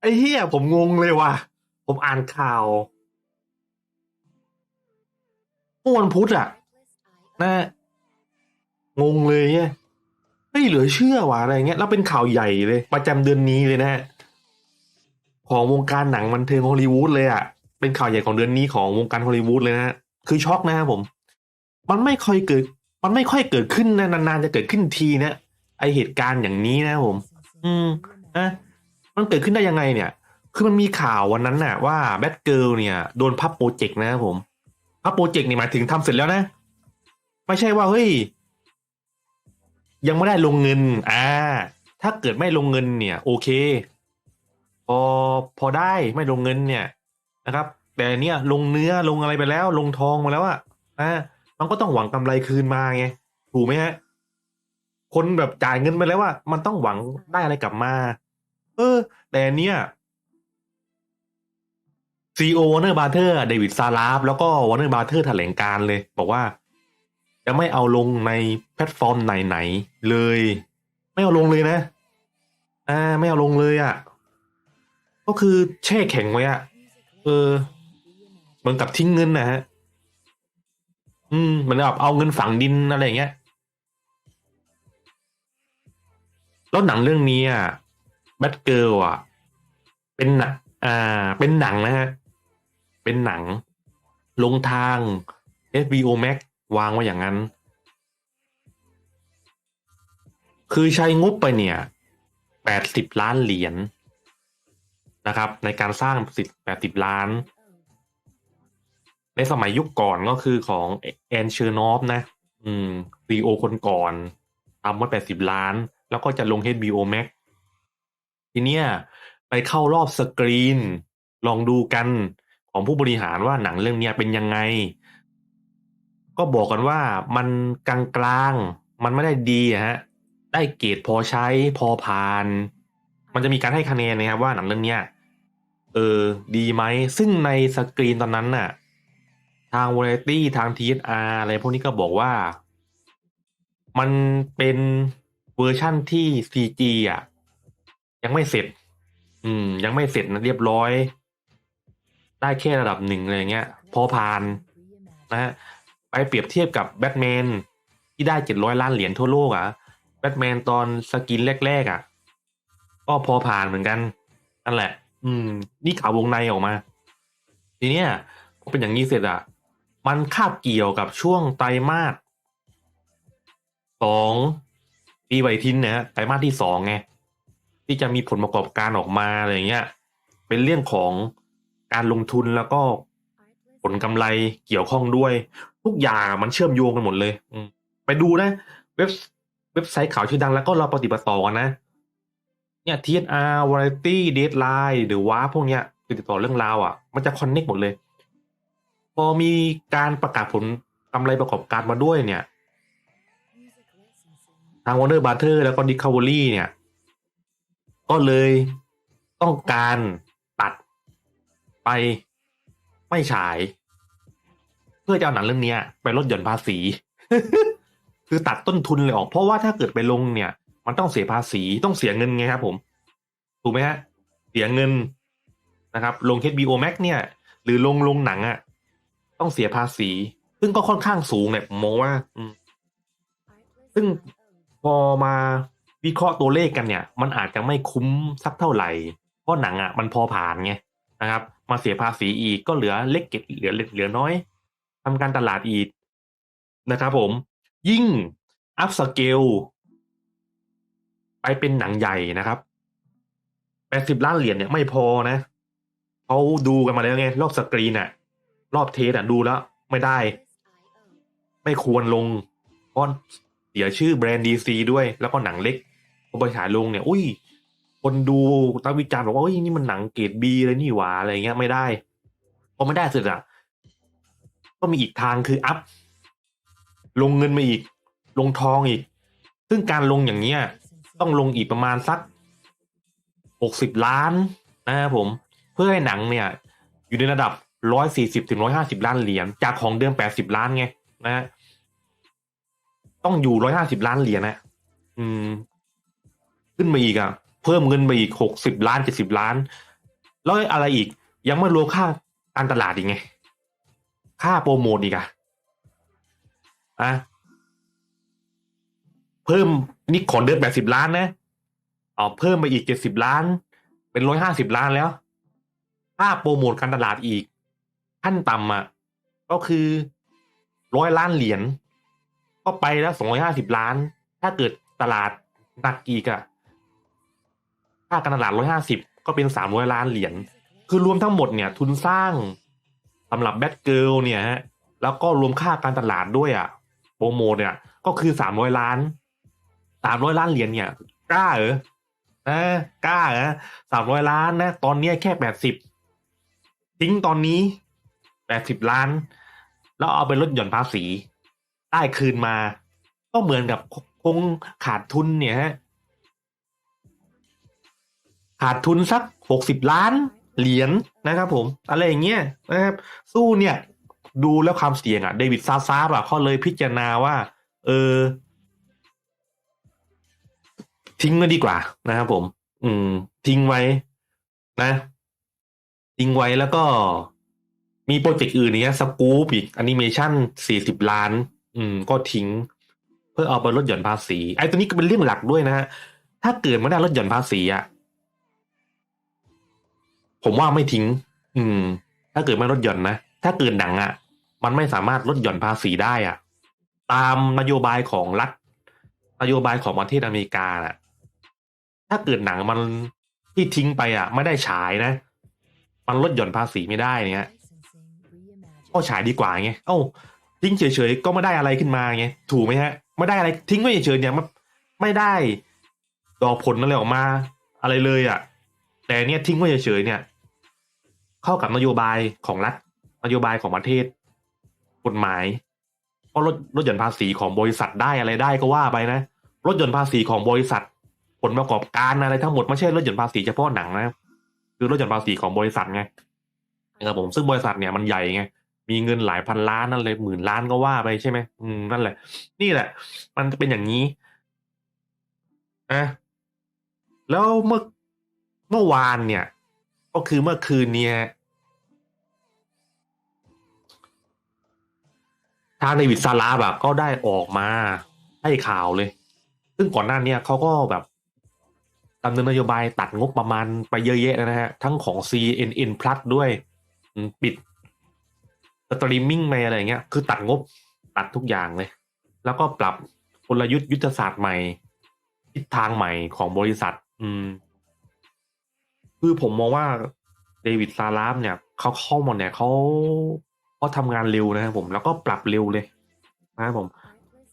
ไอ้เหี้ยผมงงเลยว่ะ ผมอ่านข่าวเมื่อวันพุธอะนะงงเลยเนี่ยเฮ้ยเหลือเชื่อว่ะอะไรเงี้ย แล้วเป็นข่าวใหญ่เลย ประจำเดือนนี้เลยนะฮะของวงการหนังบันเทิงฮอลลีวูดเลยอะเป็นข่าวใหญ่ของเดือนนี้ของวงการฮอลลีวูดเลยนะฮะ คือช็อกนะครับผม มันไม่ค่อยเกิด มันไม่ค่อยเกิดขึ้นนะนานๆจะเกิดขึ้นทีนะไอเหตุการณ์อย่างนี้นะผม อืม นะมันเกิดขึ้นได้ยังไงเนี่ย คือมันมีข่าววันนั้นน่ะว่าแบทเกิลเนี่ยโดนพับโปรเจกต์นะครับผม พับโปรเจกต์นี่หมายถึงทำเสร็จแล้วนะ ไม่ใช่ว่าเฮ้ย ยังไม่ได้ลงเงิน อ่า ถ้าเกิดไม่ลงเงินเนี่ย โอเค พอพอได้ไม่ลงเงินเนี่ยนะครับ แต่เนี่ยลงเนื้อลงอะไรไปแล้ว ลงทองมาแล้วอะอ่ามันก็ต้องหวังกำไรคืนมาไงถูกไหมฮะคนแบบจ่ายเงินไปแล้วว่า มันต้องหวังได้อะไรกลับมา เออ แต่เนี่ยซีโอวอร์เนอร์บาร์เทอร์เดวิดซาลาฟแล้วก็วอร์เนอร์บาร์เทอร์แถลงการเลย บอกว่า จะไม่เอาลงในแพลตฟอร์มไหนๆเลย ไม่เอาลงเลยนะ อ่า ไม่เอาลงเลยอะ่ะ ก็คือแช่แข็งไว้อะ่ะ เออ เหมือนกับทิ้งเงินนะฮะ อืมเหมือนแบบเอาเงินฝังดินอะไรอย่างเงี้ย แล้วหนังเรื่องนี้อะ แบทเกิลอะ เป็นหนังอ่า เป็นหนังนะฮะ เป็นหนัง ลงทาง HBO Max วางไว้อย่างนั้น คือใช้งบไปเนี่ยแปดสิบล้านเหรียญนะครับ ในการสร้างสิบแปดสิบล้าน ในสมัยยุคก่อนก็คือของแอนเชอร์นอฟนะ อืมซีโอคนก่อนทำมาแปดสิบล้าน แล้วก็จะลง HBO Max ทีเนี้ยไปเข้ารอบสกรีน ลองดูกันของผู้บริหารว่าหนังเรื่องเนี้ยเป็นยังไง ก็บอกกันว่ามันกลางกลางๆมันไม่ได้ดีฮะ ได้เกรดพอใช้พอผ่าน มันจะมีการให้คะแนนนะครับว่าหนังเรื่องเนี้ยเออดีไหม ซึ่งในสกรีนตอนนั้นน่ะ ทางว a ร i ตี้ทาง TSR อะไรพวกนี้ก็บอกว่า มันเป็นเวอร์ชั่นที่ CG อะ ยังไม่เสร็จ อืม ยังไม่เสร็จนะเรียบร้อย ได้แค่ระดับหนึ่งอะไรเงี้ย พอผ่านนะฮะไปเปรียบเทียบกับแบทแมนที่ได้เจ็ดร้อยล้านเหรียญทั่วโลกอะแบทแมนตอนสกินแรกๆอะ ก็พอผ่านเหมือนกันนั่นแหละ อืม นี่ข่าววงในออกมา ทีเนี้ยเป็นอย่างนี้เสร็จอะ มันคาบเกี่ยวกับช่วงไตรมาสสองปีไวทินเนี่ยฮะไตรมาสที่สองไง ที่จะมีผลประกอบการออกมาอะไรเงี้ยเป็นเรื่องของการลงทุนแล้วก็ผลกำไรเกี่ยวข้องด้วย ทุกอย่างมันเชื่อมโยงกันหมดเลย อืมไปดูนะ เว็บเว็บไซต์ข่าวชื่อดังแล้วก็เราปฏิบัติต่อกันนะเนี่ย TNR Variety Deadline หรือว่าพวกเนี้ยคือติดต่อเรื่องราวอะ มันจะคอนเน็กหมดเลย พอมีการประกาศผลกำไรประกอบการมาด้วยเนี่ย ทาง Warner Brother แล้วก็ Discovery เนี่ย ก็เลยต้องการตัดไปไม่ฉาย เพื่อจะเอาหนังเรื่องนี้ไปลดหย่อนภาษี คือตัดต้นทุนเลยออกเพราะว่าถ้าเกิดไปลงเนี่ย มันต้องเสียภาษีต้องเสียเงินไงครับผม ถูกไหมฮะ เสียเงินนะครับ ลง HBO Max เนี่ย หรือลงลงหนังอะ่ะต้องเสียภาษี ซึ่งก็ค่อนข้างสูงเนี่ยผมมองว่าซึ่งพอมา วิเคราะห์ตัวเลขกันเนี่ย มันอาจจะไม่คุ้มสักเท่าไหร่ เพราะหนังอะมันพอผ่านไงนะครับ มาเสียภาษีอีกก็เหลือเล็กเก็บเหลือเหลือน้อยทำการตลาดอีกนะครับผม ยิ่งอัพสเกลไปเป็นหนังใหญ่นะครับแปดสิบล้านเหรียญเนี่ยไม่พอนะเขาดูกันมาแล้วไง รอบสกรีนอะรอบเทสอะดูแล้ว ไม่ได้ ไม่ควรลงเพราะเสียชื่อแบรนด์ดีซีด้วย แล้วก็หนังเล็ก ไปฉายลงเนี่ย อุ้ย คนดูตั้งวิจารณ์บอกว่าเฮ้ยนี่มันหนังเกรดบีเลยนี่หว่าอะไรเงี้ยไม่ได้พอไม่ได้เสร็จอะก็มีอีกทางคืออัพ ลงเงินมาอีก ลงทองอีก ซึ่งการลงอย่างเนี้ย ต้องลงอีกประมาณสักหกสิบล้านนะครับผม เพื่อให้หนังเนี่ย อยู่ในระดับร้อยสี่สิบถึงร้อยห้าสิบล้านเหรียญจากของเดิมแปดสิบล้านไงนะฮะต้องอยู่ร้อยห้าสิบล้านเหรียญนะอืม ขึ้นมาอีกอะเพิ่มเงินไปอีกหกสิบล้านเจ็ดสิบล้าน แล้วอะไรอีกยังไม่รวมค่าการตลาดอีกไง ค่าโปรโมทอีกอะอะเพิ่มนี่ขอเดือนแปดสิบล้านนะเอาเพิ่มไปอีกเจ็ดสิบล้าน เป็นร้อยห้าสิบล้านแล้วค่าโปรโมทการตลาดอีกขั้นต่ำอะก็คือร้อยล้านเหรียญก็ไปแล้วสองร้อยห้าสิบล้าน ถ้าเกิดตลาดหนักอีกอะ ค่าการตลาดร้อยห้าสิบก็เป็นสามร้อยล้านเหรียญคือรวมทั้งหมดเนี่ยทุนสร้างสำหรับแบทเกิลเนี่ยฮะแล้วก็รวมค่าการตลาดด้วยอะโปรโมทเนี่ย ก็คือสามร้อยล้านสามร้อยล้านเหรียญเนี่ยกล้าเหรอนะกล้าเหรอสามร้อยล้านนะ ตอนนี้แค่แปดสิบทิ้งตอนนี้แปดสิบล้าน แล้วเอาไปลดหย่อนภาษี ได้คืนมา ก็เหมือนกับคงขาดทุนเนี่ยฮะ ขาดทุนสักหกสิบล้านเหรียญนะครับผม อะไรอย่างเงี้ยนะครับสู้เนี่ยดูแล้วความเสี่ยงอะเดวิดซาซาบอะเขาเลยพิจารณาว่า เออ ทิ้งไว้ดีกว่านะครับผม อืม ทิ้งไว้นะ ทิ้งไว้แล้วก็มีโปรเจกต์อื่นเนี้ยสกู๊ปอีกแอนิเมชั่นสี่สิบล้าน อืม ก็ทิ้ง เพื่อเอาไปลดหย่อนภาษีไอ้ตัวนี้ก็เป็นเรื่องหลักด้วยนะฮะถ้าเกิดไม่ได้ลดหย่อนภาษีอะ ผมว่าไม่ทิ้ง อืม ถ้าเกิดไม่ลดหย่อนนะ ถ้าเกิดหนังอะ มันไม่สามารถลดหย่อนภาษีได้อะ ตามนโยบายของรัฐ นโยบายของประเทศอเมริกาน่ะ ถ้าเกิดหนังมันที่ทิ้งไปอะ ไม่ได้ฉายนะ มันลดหย่อนภาษีไม่ได้เนี่ยก็ฉายดีกว่าไง เอ้าทิ้งเฉยๆก็ไม่ได้อะไรขึ้นมาไง ถูกไหมฮะ ไม่ได้อะไรทิ้งไว้เฉยๆเนี่ยมันไม่ได้ดอกผลอะไรออกมา อะไรเลยอะ แต่เนี่ยทิ้งไว้เฉยๆเนี่ย เข้ากับนโยบายของรัฐนโยบายของประเทศกฎหมายก็ลดลดหย่อนภาษีของบริษัทได้อะไรได้ก็ว่าไปนะลดหย่อนภาษีของบริษัท ผลประกอบการอะไรทั้งหมดไม่ใช่ลดหย่อนภาษีเฉพาะหนังนะคือลดหย่อนภาษีของบริษัทไงนะครับผมซึ่งบริษัทเนี่ยมันใหญ่ไงมีเงินหลายพันล้านนั่นเลยหมื่นล้านก็ว่าไปใช่ไหมอืมนั่นแหละ นี่แหละ มันจะเป็นอย่างนี้นะแล้วเมื่อเมื่อวานเนี่ย ก็คือเมื่อคืนเนี่ย ทางเดวิดซาลาบอะก็ได้ออกมาให้ข่าวเลย ซึ่งก่อนหน้าเนี้เขาก็แบบดำเนินนโยบายตัดงบประมาณไปเยอะแยะนะฮะ ทั้งของ CNN Plus ด้วยปิดสตรีมมิ่งไปอะไรเงี้ย คือตัดงบตัดทุกอย่างเลย แล้วก็ปรับกลยุทธ์ยุทธศาสตร์ใหม่ ทิศทางใหม่ของบริษัท อืม คือผมมองว่าเดวิดซาลาฟเนี่ยเขาเข้ามาเนี่ยเขา เขาทำงานเร็วนะครับผมแล้วก็ปรับเร็วเลยนะครับผม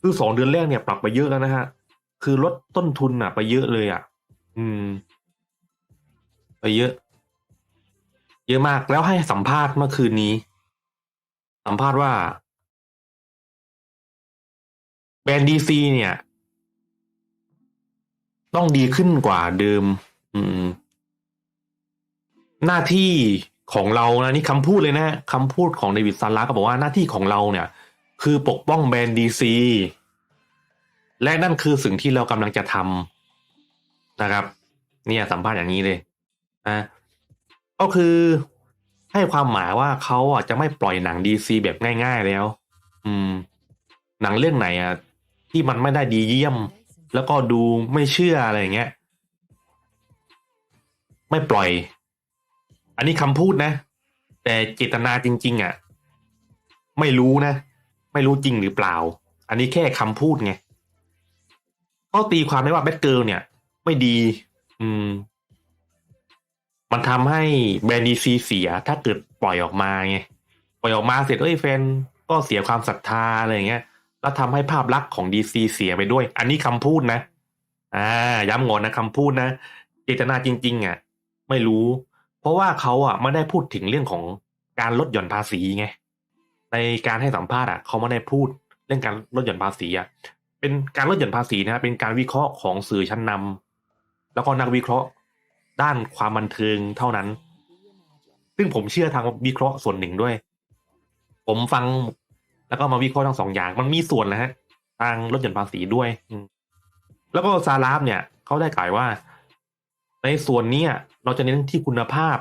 คือสองเดือนแรกเนี่ยปรับไปเยอะแล้วนะฮะคือลดต้นทุนอะ ไปเยอะเลยอะ อืม ไปเยอะ เยอะมากแล้วให้สัมภาษณ์เมื่อคืนนี้ สัมภาษณ์ว่า แบรนด์ดีซีเนี่ย ต้องดีขึ้นกว่าเดิม อืม หน้าที่ ของเรานะนี่คำพูดเลยนะคำพูดของเดวิดซาร่าก็บอกว่าหน้าที่ของเราเนี่ย คือปกป้องแบรนด์ดีซีและนั่นคือสิ่งที่เรากำลังจะทำนะครับ เนี่ยสัมภาษณ์อย่างนี้เลยนะก็คือให้ความหมายว่าเขาอะจะไม่ปล่อยหนังดีซีแบบง่าย ๆแล้ว อืม หนังเรื่องไหนอะที่มันไม่ได้ดีเยี่ยม แล้วก็ดูไม่เชื่ออะไรอย่างเงี้ย ไม่ปล่อย อันนี้คำพูดนะ แต่เจตนาจริง ๆอะ ไม่รู้นะ ไม่รู้จริงหรือเปล่า อันนี้แค่คำพูดไงก็ตีความได้ว่าแบทเกิลเนี่ย ไม่ดี อืม มันทำให้แบรนด์ดีซีเสีย ถ้าเกิดปล่อยออกมาไงปล่อยออกมาเสร็จเอ้ยแฟนก็เสียความศรัทธาอะไรอย่างเงี้ยแล้วทำให้ภาพลักษณ์ของดีซีเสียไปด้วย อันนี้คำพูดนะ อ่า ย้ำงอนนะคำพูดนะ เจตนาจริง ๆ อะ ไม่รู้ เพราะว่าเขาอะไม่ได้พูดถึงเรื่องของการลดหย่อนภาษีไงในการให้สัมภาษณ์อะเขาไม่ได้พูดเรื่องการลดหย่อนภาษีอะเป็นการลดหย่อนภาษีนะเป็นการวิเคราะห์ของสื่อชั้นนำแล้วก็นักวิเคราะห์ด้านความบันเทิงเท่านั้น ซึ่งผมเชื่อทางวิเคราะห์ส่วนหนึ่งด้วย ผมฟังแล้วก็มาวิเคราะห์ทั้งสองอย่างมันมีส่วนนะฮะทางลดหย่อนภาษีด้วยแล้วก็ซาลาฟเนี่ยเขาได้กล่าวว่า ในส่วนนี้เราจะเน้นที่คุณภาพ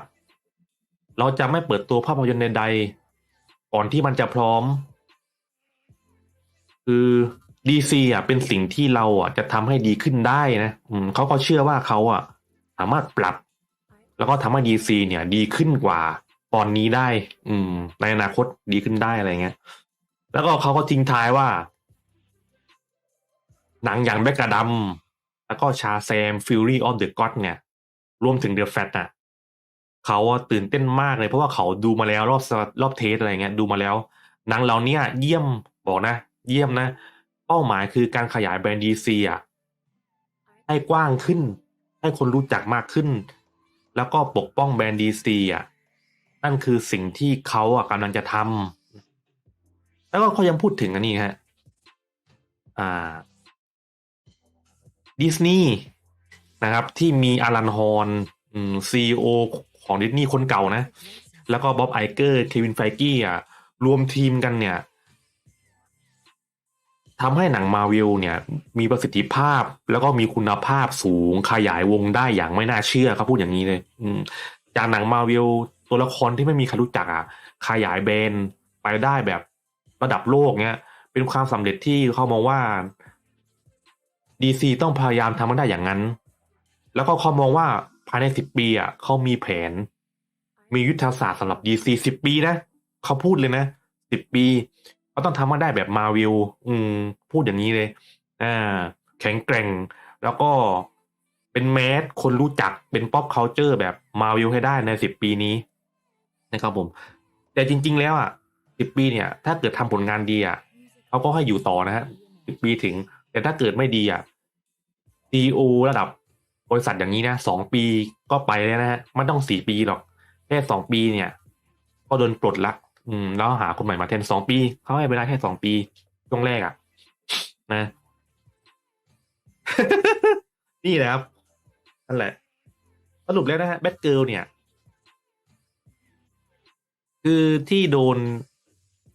เราจะไม่เปิดตัวภาพยนตร์ใดๆก่อนที่มันจะพร้อม คือดีซีอะเป็นสิ่งที่เราอะจะทำให้ดีขึ้นได้นะอืมเขาก็เชื่อว่าเขาอะ สามารถปรับ แล้วก็ทำให้ดีซีเนี่ย ดีขึ้นกว่าตอนนี้ได้ อืม ในอนาคตดีขึ้นได้อะไรเงี้ย แล้วก็เขาก็ทิ้งท้ายว่า หนังอย่างแบกกระดำแล้วก็ชาแซมฟิลลี่ออฟเดอะก็ d เนี่ย รวมถึงเดอะแฟตอะเขาตื่นเต้นมากเลยเพราะว่าเขาดูมาแล้วรอบสรอบเทสอะไรเงี้ยดูมาแล้วหนังเราเนี้ยเยี่ยมบอกนะ เยี่ยมนะ เป้าหมายคือการขยายแบรนด์ดีซีอะให้กว้างขึ้น ให้คนรู้จักมากขึ้น แล้วก็ปกป้องแบรนด์ดีซีอะนั่นคือสิ่งที่เขาอะกำลังจะทำแล้วก็เขายังพูดถึงอันนี้ฮะอ่าดิสนีย์ นะครับ ที่มีอารันฮอนซีโอของดิสนีย์คนเก่านะ แล้วก็บ๊อบไอเกอร์เควินไฟกี้อะรวมทีมกันเนี่ยทำให้หนังมาวิลเนี่ย มีประสิทธิภาพแล้วก็มีคุณภาพสูงขยายวงได้อย่างไม่น่าเชื่อเขาพูดอย่างนี้เลย อืจากหนังมาวิลตัวละครที่ไม่มีใครรู้จักอะขยายแบนไปได้แบบระดับโลกเนี้ยเป็นความสำเร็จที่เขามองว่าดีซีต้องพยายามทำมันได้อย่างนั้น แล้วก็เขามองว่าภายในสิบปีอะเขามีแผน มียุทธศาสตร์สำหรับดีซีสิบปีนะเขาพูดเลยนะสิบปีเขาต้องทำมาได้แบบมาวิลอืม พูดอย่างนี้เลย อ่า แข็งแกร่ง แล้วก็เป็นแมสคนรู้จักเป็นป๊อปเคาเจอร์แบบมาวิลให้ได้ในสิบปีนี้นะครับผม แต่จริง ๆ แล้วอะสิบปีเนี่ย ถ้าเกิดทำผลงานดีอะเขาก็ให้อยู่ต่อนะฮะสิบปีถึง แต่ถ้าเกิดไม่ดีอะซีอระดับ บริษัทอย่างนี้นะสองปีก็ไปแล้วนะฮะไม่ต้องสี่ปีหรอกแค่สองปีเนี่ย ก็โดนปลดละอืมแล้วหาคนใหม่มาแทนสองปีเขาให้เวลาแค่สองปีช่วงแรกอะ่ะ นะ นี่แหละครับนั่นแหละ สรุปแล้วนะฮะแบทเกิลเนี่ย คือที่โดน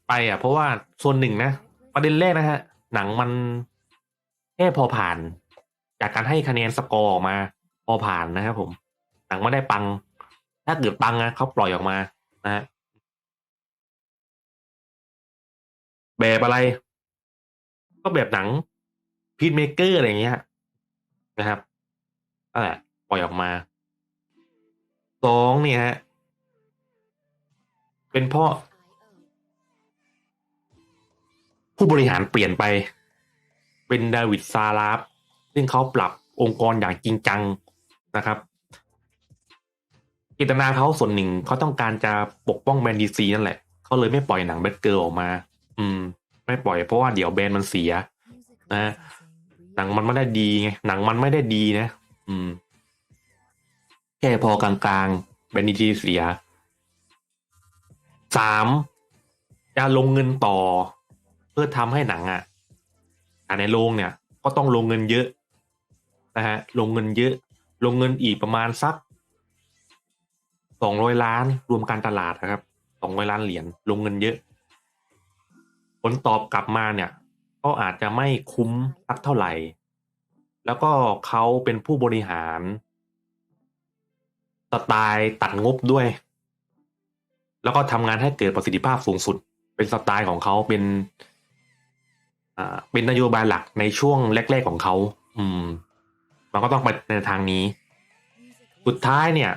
ไปอะ เพราะว่าส่วนหนึ่งนะ ประเด็นแรกนะฮะ หนังมันแค่พอผ่าน จากการให้คะแนนสกอร์ออกมา พอผ่านนะครับผมหนังไม่ได้ปัง ถ้าเกิดปังนะเขาปล่อยออกมานะฮะแบบอะไร ก็แบบหนังพีทเมเกอร์อะไรอย่างเงี้ยนะครับนั่นแหละปล่อยออกมาสองเนี่ยฮะเป็นเพราะผู้บริหารเปลี่ยนไป เป็นดาวิดซาลาฟ ซึ่งเขาปรับองค์กรอย่างจริงจังนะครับเจตนาเขาส่วนหนึ่งเขาต้องการจะปกป้องแบรนด์ดีซีนั่นแหละเขาเลยไม่ปล่อยหนังแบทเกิลออกมา อืม ไม่ปล่อยเพราะว่าเดี๋ยวแบรนด์มันเสีย นะหนังมันไม่ได้ดีไงหนังมันไม่ได้ดีนะ อืม แค่พอกลางๆแบรนด์ดีซีเสียสามจะลงเงินต่อ เพื่อทำให้หนังอะอ่าในโรงเนี่ย ก็ต้องลงเงินเยอะ นะฮะลงเงินเยอะ ลงเงินอีกประมาณสักสองร้อยล้านรวมการตลาดนะครับสองร้อยล้านเหรียญลงเงินเยอะ ผลตอบกลับมาเนี่ย ก็อาจจะไม่คุ้มสักเท่าไหร่ แล้วก็เขาเป็นผู้บริหารสไตล์ตัดงบด้วย แล้วก็ทำงานให้เกิดประสิทธิภาพสูงสุด เป็นสไตล์ของเขาเป็น อ่า เป็นนโยบายหลักในช่วงแรก ๆของเขา อืม มันก็ต้องไปในทางนี้ สุดท้ายเนี่ย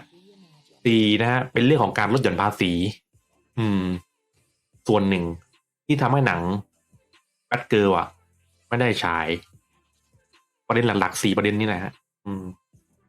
สี่นะฮะเป็นเรื่องของการลดหย่อนภาษี อืม ส่วนหนึ่งที่ทำให้หนังแบทเกิลอะ ไม่ได้ฉาย ประเด็นหลักๆสี่ประเด็นนี้แหละฮะ อืม